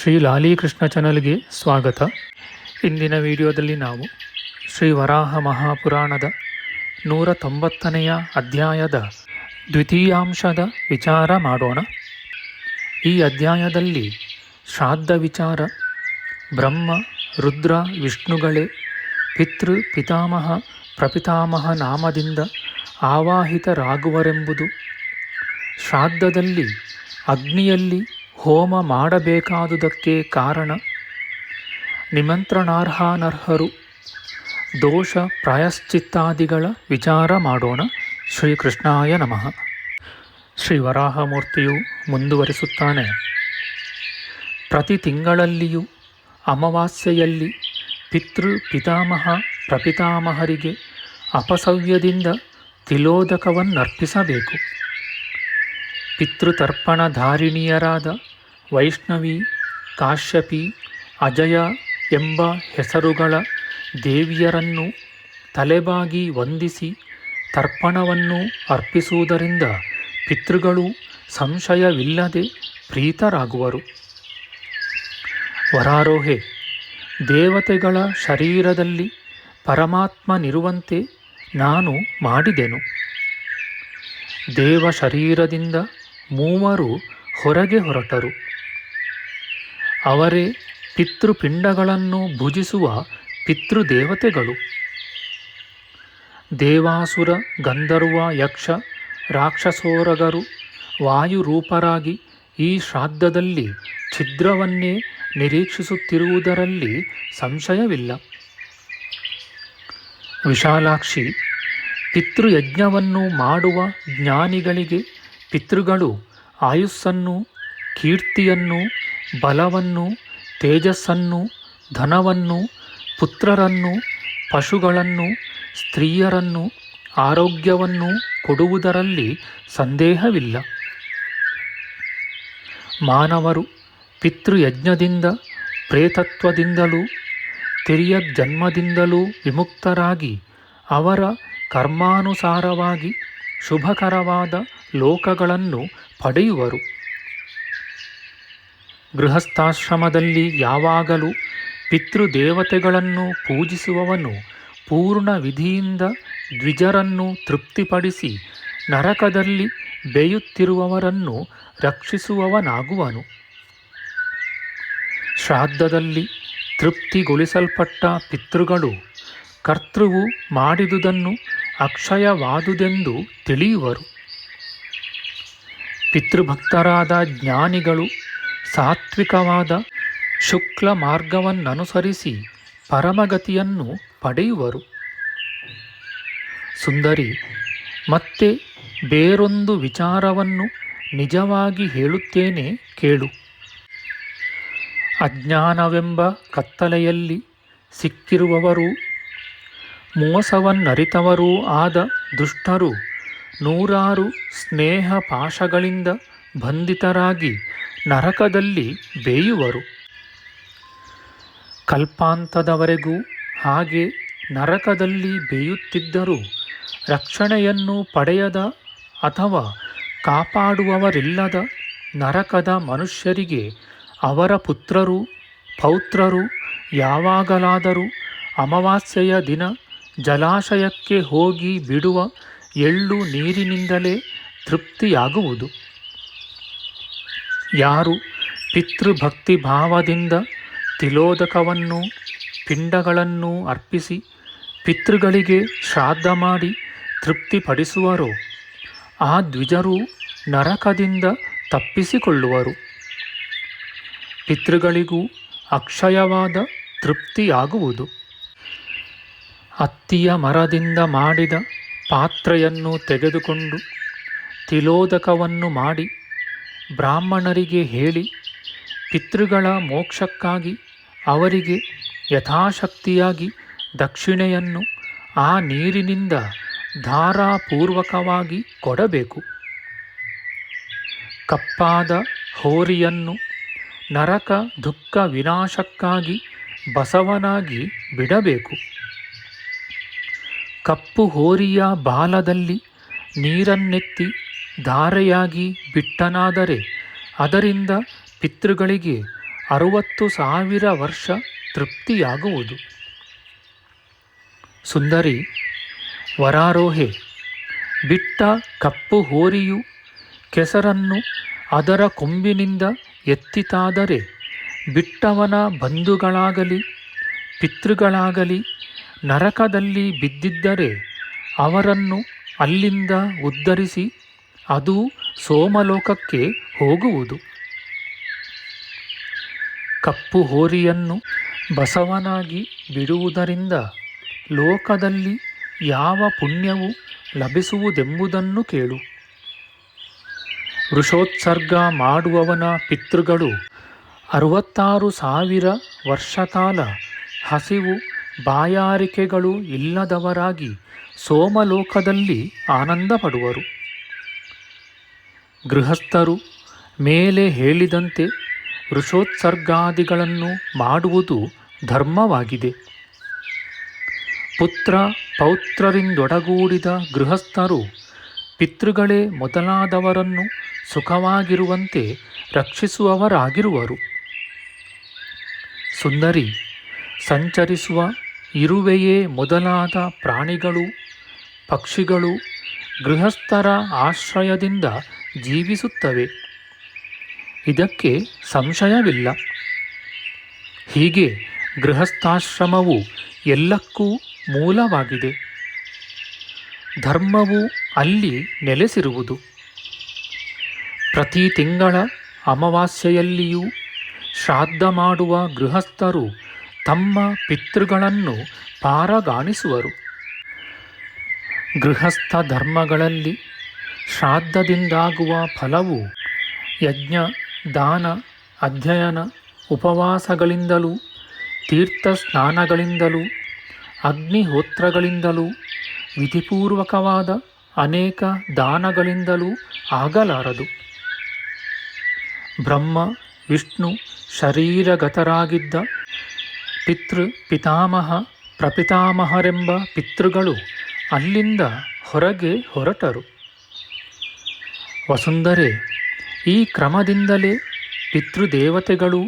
ಶ್ರೀ ಲಾಲೀಕೃಷ್ಣ ಚಾನಲ್ಗೆ ಸ್ವಾಗತ. ಇಂದಿನ ವಿಡಿಯೋದಲ್ಲಿ ನಾವು ಶ್ರೀ ವರಾಹ ಮಹಾಪುರಾಣದ ನೂರ ತೊಂಬತ್ತನೆಯ ಅಧ್ಯಾಯದ ದ್ವಿತೀಯಾಂಶದ ವಿಚಾರ ಮಾಡೋಣ. ಈ ಅಧ್ಯಾಯದಲ್ಲಿ ಶ್ರಾದ್ದ ವಿಚಾರ, ಬ್ರಹ್ಮ, ರುದ್ರ, ವಿಷ್ಣುಗಳೇ, ಪಿತೃ, ಪಿತಾಮಹ, ಪ್ರಪಿತಾಮಹ ನಾಮದಿಂದ ಆವಾಹಿತರಾಗುವರೆಂಬುದು. ಶ್ರಾದ್ದದಲ್ಲಿ ಅಗ್ನಿಯಲ್ಲಿ ಹೋಮ ಮಾಡಬೇಕಾದುದಕ್ಕೆ ಕಾರಣ? ನಿಮಂತ್ರಣಾರ್ಹಾನರ್ಹರು, ದೋಷ ಪ್ರಾಯಶ್ಚಿತ್ತಾದಿಗಳ ವಿಚಾರ ಮಾಡೋಣ. ಶ್ರೀಕೃಷ್ಣಾಯ ನಮಃ. ಶ್ರೀ ವರಾಹಮೂರ್ತಿಯು ಮುಂದುವರಿಸುತ್ತಾನೆ. ಪ್ರತಿ ತಿಂಗಳಲ್ಲಿಯೂ ಅಮಾವಾಸ್ಯೆಯಲ್ಲಿ ಪಿತೃ ಪಿತಾಮಹ ಪ್ರಪಿತಾಮಹರಿಗೆ ಅಪಸವ್ಯದಿಂದ ತಿಲೋದಕವನ್ನರ್ಪಿಸಬೇಕು. ಪಿತೃತರ್ಪಣಧಾರಿಣಿಯರಾದ ವೈಷ್ಣವಿ, ಕಾಶ್ಯಪಿ, ಅಜಯ ಎಂಬ ಹೆಸರುಗಳ ದೇವಿಯರನ್ನು ತಲೆಬಾಗಿ ವಂದಿಸಿ ತರ್ಪಣವನ್ನು ಅರ್ಪಿಸುವುದರಿಂದ ಪಿತೃಗಳು ಸಂಶಯವಿಲ್ಲದೆ ಪ್ರೀತರಾಗುವರು. ವರಾರೋಹೆ, ದೇವತೆಗಳ ಶರೀರದಲ್ಲಿ ಪರಮಾತ್ಮನಿರುವಂತೆ ನಾನು ಮಾಡಿದೆನು. ದೇವ ಶರೀರದಿಂದ ಮೂವರು ಹೊರಗೆ ಹೊರಟರು. ಅವರೇ ಪಿತೃಪಿಂಡಗಳನ್ನು ಭುಜಿಸುವ ಪಿತೃದೇವತೆಗಳು. ದೇವಾಸುರ, ಗಂಧರ್ವ, ಯಕ್ಷ, ರಾಕ್ಷಸೋರಗರು, ವಾಯುರೂಪರಾಗಿ ಈ ಶ್ರಾದ್ದದಲ್ಲಿ ಛಿದ್ರವನ್ನೇ ನಿರೀಕ್ಷಿಸುತ್ತಿರುವುದರಲ್ಲಿ ಸಂಶಯವಿಲ್ಲ. ವಿಶಾಲಾಕ್ಷಿ, ಪಿತೃಯಜ್ಞವನ್ನು ಮಾಡುವ ಜ್ಞಾನಿಗಳಿಗೆ ಪಿತೃಗಳು ಆಯುಸ್ಸನ್ನು, ಕೀರ್ತಿಯನ್ನು ಬಲವನ್ನು, ತೇಜಸ್ಸನ್ನು, ಧನವನ್ನು, ಪುತ್ರರನ್ನು, ಪಶುಗಳನ್ನು, ಸ್ತ್ರೀಯರನ್ನು, ಆರೋಗ್ಯವನ್ನು ಕೊಡುವುದರಲ್ಲಿ ಸಂದೇಹವಿಲ್ಲ. ಮಾನವರು ಪಿತೃಯಜ್ಞದಿಂದ, ಪ್ರೇತತ್ವದಿಂದಲೂ ತಿರಿಯ ಜನ್ಮದಿಂದಲೂ ವಿಮುಕ್ತರಾಗಿ ಅವರ ಕರ್ಮಾನುಸಾರವಾಗಿ ಶುಭಕರವಾದ ಲೋಕಗಳನ್ನು ಪಡೆಯುವರು. ಗೃಹಸ್ಥಾಶ್ರಮದಲ್ಲಿ ಯಾವಾಗಲೂ ಪಿತೃದೇವತೆಗಳನ್ನು ಪೂಜಿಸುವವನು ಪೂರ್ಣ ವಿಧಿಯಿಂದ ದ್ವಿಜರನ್ನು ತೃಪ್ತಿಪಡಿಸಿ ನರಕದಲ್ಲಿ ಬೇಯುತ್ತಿರುವವರನ್ನು ರಕ್ಷಿಸುವವನಾಗುವನು. ಶ್ರಾದ್ದದಲ್ಲಿ ತೃಪ್ತಿಗೊಳಿಸಲ್ಪಟ್ಟ ಪಿತೃಗಳು ಕರ್ತೃವು ಮಾಡಿದುದನ್ನು ಅಕ್ಷಯವಾದುದೆಂದು ತಿಳಿಯುವರು. ಪಿತೃಭಕ್ತರಾದ ಜ್ಞಾನಿಗಳು ಸಾತ್ವಿಕವಾದ ಶುಕ್ಲ ಮಾರ್ಗವನ್ನನುಸರಿಸಿ ಪರಮಗತಿಯನ್ನು ಪಡೆಯುವರು. ಸುಂದರಿ, ಮತ್ತೆ ಬೇರೊಂದು ವಿಚಾರವನ್ನು ನಿಜವಾಗಿ ಹೇಳುತ್ತೇನೆ ಕೇಳು. ಅಜ್ಞಾನವೆಂಬ ಕತ್ತಲೆಯಲ್ಲಿ ಸಿಕ್ಕಿರುವವರು, ಮೋಸವನ್ನರಿತವರೂ ಆದ ದುಷ್ಟರು ನೂರಾರು ಸ್ನೇಹ ಪಾಶಗಳಿಂದ ಬಂಧಿತರಾಗಿ ನರಕದಲ್ಲಿ ಬೇಯುವರು. ಕಲ್ಪಾಂತದವರೆಗೂ ಹಾಗೆ ನರಕದಲ್ಲಿ ಬೇಯುತ್ತಿದ್ದರೂ ರಕ್ಷಣೆಯನ್ನು ಪಡೆಯದ ಅಥವಾ ಕಾಪಾಡುವವರಿಲ್ಲದ ನರಕದ ಮನುಷ್ಯರಿಗೆ ಅವರ ಪುತ್ರರು, ಪೌತ್ರರು ಯಾವಾಗಲಾದರೂ ಅಮಾವಾಸ್ಯೆಯ ದಿನ ಜಲಾಶಯಕ್ಕೆ ಹೋಗಿ ಬಿಡುವ ಎಳ್ಳು ನೀರಿನಿಂದಲೇ ತೃಪ್ತಿಯಾಗುವುದು. ಯಾರು ಪಿತೃಭಕ್ತಿ ಭಾವದಿಂದ ತಿಲೋದಕವನ್ನು ಪಿಂಡಗಳನ್ನು ಅರ್ಪಿಸಿ ಪಿತೃಗಳಿಗೆ ಶ್ರಾದ್ದ ಮಾಡಿ ತೃಪ್ತಿಪಡಿಸುವರೋ, ಆ ದ್ವಿಜರು ನರಕದಿಂದ ತಪ್ಪಿಸಿಕೊಳ್ಳುವರು. ಪಿತೃಗಳಿಗೂ ಅಕ್ಷಯವಾದ ತೃಪ್ತಿಯಾಗುವುದು. ಅತ್ತಿಯ ಮರದಿಂದ ಮಾಡಿದ ಪಾತ್ರೆಯನ್ನು ತೆಗೆದುಕೊಂಡು ತಿಲೋದಕವನ್ನು ಮಾಡಿ ಬ್ರಾಹ್ಮಣರಿಗೆ ಹೇಳಿ, ಪಿತೃಗಳ ಮೋಕ್ಷಕ್ಕಾಗಿ ಅವರಿಗೆ ಯಥಾಶಕ್ತಿಯಾಗಿ ದಕ್ಷಿಣೆಯನ್ನು ಆ ನೀರಿನಿಂದ ಧಾರಾಪೂರ್ವಕವಾಗಿ ಕೊಡಬೇಕು. ಕಪ್ಪಾದ ಹೋರಿಯನ್ನು ನರಕ ದುಃಖ ವಿನಾಶಕ್ಕಾಗಿ ಬಸವನಾಗಿ ಬಿಡಬೇಕು. ಕಪ್ಪು ಹೋರಿಯ ಬಾಲದಲ್ಲಿ ನೀರನ್ನೆತ್ತಿ ಧಾರೆಯಾಗಿ ಬಿಟ್ಟನಾದರೆ ಅದರಿಂದ ಪಿತೃಗಳಿಗೆ ಅರುವತ್ತು ಸಾವಿರ ವರ್ಷ ತೃಪ್ತಿಯಾಗುವುದು. ಸುಂದರಿ, ವರಾರೋಹೆ, ಬಿಟ್ಟ ಕಪ್ಪು ಹೋರಿಯು ಕೆಸರನ್ನು ಅದರ ಕೊಂಬಿನಿಂದ ಎತ್ತಿತಾದರೆ ಬಿಟ್ಟವನ ಬಂಧುಗಳಾಗಲಿ, ಪಿತೃಗಳಾಗಲಿ ನರಕದಲ್ಲಿ ಬಿದ್ದಿದ್ದರೆ ಅವರನ್ನು ಅಲ್ಲಿಂದ ಉದ್ಧರಿಸಿ ಅದು ಸೋಮಲೋಕಕ್ಕೆ ಹೋಗುವುದು. ಕಪ್ಪು ಹೋರಿಯನ್ನು ಬಸವನಾಗಿ ಬಿಡುವುದರಿಂದ ಲೋಕದಲ್ಲಿ ಯಾವ ಪುಣ್ಯವು ಲಭಿಸುವುದೆಂಬುದನ್ನು ಕೇಳು. ವೃಷೋತ್ಸರ್ಗ ಮಾಡುವವನ ಪಿತೃಗಳು ಅರವತ್ತಾರು ಸಾವಿರ ವರ್ಷಕಾಲ ಹಸಿವು ಬಾಯಾರಿಕೆಗಳು ಇಲ್ಲದವರಾಗಿ ಸೋಮಲೋಕದಲ್ಲಿ ಆನಂದ ಪಡುವರು ಗೃಹಸ್ಥರು ಮೇಲೆ ಹೇಳಿದಂತೆ ವೃಷೋತ್ಸರ್ಗಾದಿಗಳನ್ನು ಮಾಡುವುದು ಧರ್ಮವಾಗಿದೆ. ಪುತ್ರ ಪೌತ್ರರಿಂದೊಡಗೂಡಿದ ಗೃಹಸ್ಥರು ಪಿತೃಗಳೇ ಮೊದಲಾದವರನ್ನು ಸುಖವಾಗಿರುವಂತೆ ರಕ್ಷಿಸುವವರಾಗಿರುವರು. ಸುಂದರಿ ಸಂಚರಿಸುವ ಇರುವೆಯೇ ಮೊದಲಾದ ಪ್ರಾಣಿಗಳು, ಪಕ್ಷಿಗಳು ಗೃಹಸ್ಥರ ಆಶ್ರಯದಿಂದ ಜೀವಿಸುತ್ತವೆ. ಇದಕ್ಕೆ ಸಂಶಯವಿಲ್ಲ. ಹೀಗೆ ಗೃಹಸ್ಥಾಶ್ರಮವು ಎಲ್ಲಕ್ಕೂ ಮೂಲವಾಗಿದೆ. ಧರ್ಮವು ಅಲ್ಲಿ ನೆಲೆಸಿರುವುದು. ಪ್ರತಿ ತಿಂಗಳ ಅಮಾವಾಸ್ಯೆಯಲ್ಲಿಯೂ ಶ್ರಾದ್ದ ಮಾಡುವ ಗೃಹಸ್ಥರು ತಮ್ಮ ಪಿತೃಗಳನ್ನು ಪಾರಗಾಣಿಸುವರು. ಗೃಹಸ್ಥ ಧರ್ಮಗಳಲ್ಲಿ ಶ್ರಾದ್ದದಿಂದಾಗುವ ಫಲವು ಯಜ್ಞ, ದಾನ, ಅಧ್ಯಯನ, ಉಪವಾಸಗಳಿಂದಲೂ ತೀರ್ಥ ಸ್ನಾನಗಳಿಂದಲೂ ಅಗ್ನಿಹೋತ್ರಗಳಿಂದಲೂ, ವಿಧಿಪೂರ್ವಕವಾದ ಅನೇಕ ದಾನಗಳಿಂದಲೂ ಆಗಲಾರದು. ಬ್ರಹ್ಮ, ವಿಷ್ಣು, ಶರೀರಗತರಾಗಿದ್ದ ಪಿತೃ, ಪಿತಾಮಹ, ಪ್ರಪಿತಾಮಹರೆಂಬ ಪಿತೃಗಳು ಅಲ್ಲಿಂದ ಹೊರಗೆ ಹೊರಟರು. ವಸುಂಧರೆ, ಈ ಕ್ರಮದಿಂದಲೇ ಪಿತೃದೇವತೆಗಳು,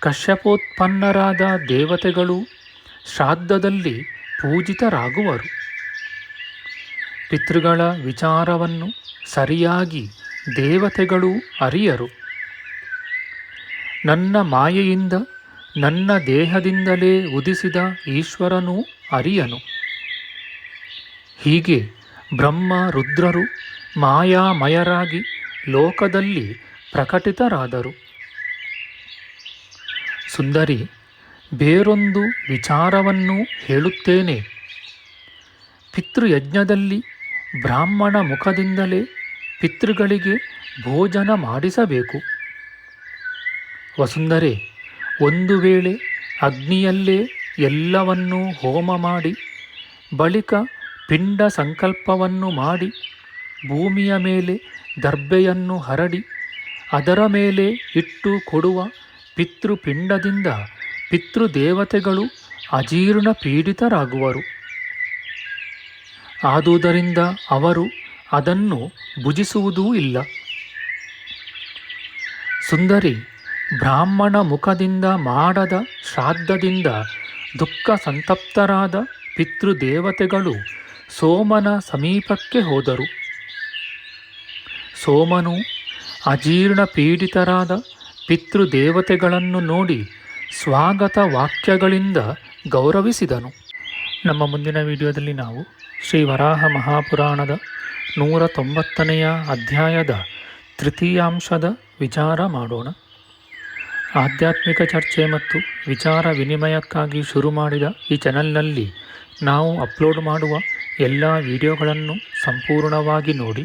ಕಶ್ಯಪೋತ್ಪನ್ನರಾದ ದೇವತೆಗಳು ಶ್ರಾದ್ದದಲ್ಲಿ ಪೂಜಿತರಾಗುವರು. ಪಿತೃಗಳ ವಿಚಾರವನ್ನು ಸರಿಯಾಗಿ ದೇವತೆಗಳು ಅರಿಯರು. ನನ್ನ ಮಾಯೆಯಿಂದ, ನನ್ನ ದೇಹದಿಂದಲೇ ಉದಿಸಿದ ಈಶ್ವರನೂ ಅರಿಯನು. ಹೀಗೆ ಬ್ರಹ್ಮ, ರುದ್ರರು ಮಾಯಾಮಯರಾಗಿ ಲೋಕದಲ್ಲಿ ಪ್ರಕಟಿತರಾದರು. ಸುಂದರಿ, ಬೇರೊಂದು ವಿಚಾರವನ್ನು ಹೇಳುತ್ತೇನೆ. ಪಿತೃಯಜ್ಞದಲ್ಲಿ ಬ್ರಾಹ್ಮಣ ಮುಖದಿಂದಲೇ ಪಿತೃಗಳಿಗೆ ಭೋಜನ ಮಾಡಿಸಬೇಕು. ವಸುಂಧರೆ, ಒಂದು ವೇಳೆ ಅಗ್ನಿಯಲ್ಲೇ ಎಲ್ಲವನ್ನೂ ಹೋಮ ಮಾಡಿ, ಬಳಿಕ ಪಿಂಡ ಸಂಕಲ್ಪವನ್ನು ಮಾಡಿ ಭೂಮಿಯ ಮೇಲೆ ದರ್ಬೆಯನ್ನು ಹರಡಿ, ಅದರ ಮೇಲೆ ಇಟ್ಟು ಕೊಡುವ ಪಿತೃಪಿಂಡದಿಂದ ಪಿತೃದೇವತೆಗಳು ಅಜೀರ್ಣ ಪೀಡಿತರಾಗುವರು. ಆದುದರಿಂದ ಅವರು ಅದನ್ನು ಭುಜಿಸುವುದೂ ಇಲ್ಲ. ಸುಂದರಿ, ಬ್ರಾಹ್ಮಣ ಮುಖದಿಂದ ಮಾಡದ ಶ್ರಾದ್ದದಿಂದ ದುಃಖ ಸಂತಪ್ತರಾದ ಪಿತೃದೇವತೆಗಳು ಸೋಮನ ಸಮೀಪಕ್ಕೆ ಹೋದರು. ಸೋಮನು ಅಜೀರ್ಣ ಪೀಡಿತರಾದ ಪಿತೃದೇವತೆಗಳನ್ನು ನೋಡಿ ಸ್ವಾಗತ ವಾಕ್ಯಗಳಿಂದ ಗೌರವಿಸಿದನು. ನಮ್ಮ ಮುಂದಿನ ವಿಡಿಯೋದಲ್ಲಿ ನಾವು ಶ್ರೀ ವರಾಹ ಮಹಾಪುರಾಣದ ನೂರ ತೊಂಬತ್ತನೆಯ ಅಧ್ಯಾಯದ ತೃತೀಯಾಂಶದ ವಿಚಾರ ಮಾಡೋಣ. ಆಧ್ಯಾತ್ಮಿಕ ಚರ್ಚೆ ಮತ್ತು ವಿಚಾರ ವಿನಿಮಯಕ್ಕಾಗಿ ಶುರು ಮಾಡಿದ ಈ ಚಾನಲ್ನಲ್ಲಿ ನಾವು ಅಪ್ಲೋಡ್ ಮಾಡುವ ಎಲ್ಲ ವಿಡಿಯೋಗಳನ್ನು ಸಂಪೂರ್ಣವಾಗಿ ನೋಡಿ